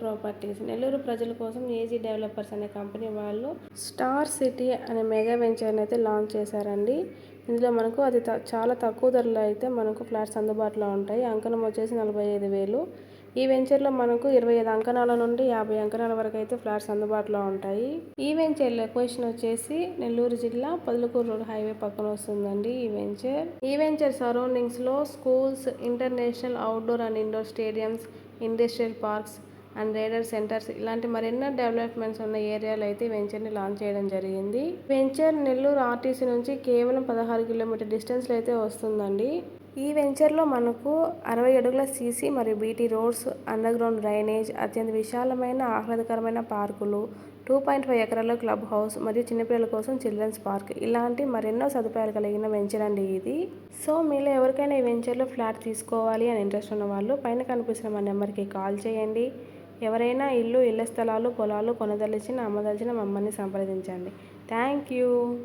Properties. Nellore ప్రజల కోసం AG developers అనే కంపెనీ వాళ్ళు స్టార్ సిటీ అనే మెగా వెంచర్ని అయితే లాంచ్ చేశారండి. ఇందులో మనకు అది త- చాలా తక్కువ ధరలో అయితే మనకు ఫ్లాట్స్ అందుబాటులో ఉంటాయి. అంకణం వచ్చేసి నలభై ఐదు వేలు. ఈ వెంచర్లో మనకు ఇరవై ఐదు అంకణాల నుండి యాభై అంకణాల వరకు అయితే ఫ్లాట్స్ అందుబాటులో ఉంటాయి. ఈ వెంచర్ లొకేషన్ వచ్చేసి నెల్లూరు జిల్లా పదులకూరు రోడ్ హైవే పక్కన వస్తుందండి ఈ వెంచర్. ఈ వెంచర్ సరౌండింగ్స్లో schools international outdoor and indoor stadiums industrial parks and radar centres ఇలాంటి మరెన్నో డెవలప్మెంట్స్ ఉన్న ఏరియాలో అయితే వెంచర్ని లాంచ్ చేయడం జరిగింది. వెంచర్ నెల్లూరు ఆర్టీసీ నుంచి కేవలం పదహారు కిలోమీటర్ డిస్టెన్స్లో అయితే వస్తుందండి. ఈ వెంచర్లో మనకు అరవై అడుగుల సీసీ మరియు BT roads underground drainage అత్యంత విశాలమైన ఆహ్లాదకరమైన పార్కులు టూ పాయింట్ ఫైవ్ ఎకరాల క్లబ్ హౌస్ మరియు చిన్నపిల్లల కోసం చిల్డ్రన్స్ పార్క్ ఇలాంటి మరెన్నో సదుపాయాలు కలిగిన వెంచర్ అండి ఇది. సో మీలో ఎవరికైనా ఈ వెంచర్లో ఫ్లాట్ తీసుకోవాలి అని ఇంట్రెస్ట్ ఉన్న వాళ్ళు పైన కనిపిస్తున్న మా నెంబర్కి కాల్ చేయండి. ఎవరైనా ఇల్లు ఇళ్ళ స్థలాలు పొలాలు కొనదలిచిన అమ్మదలిచిన మమ్మల్ని సంప్రదించండి. Thank you.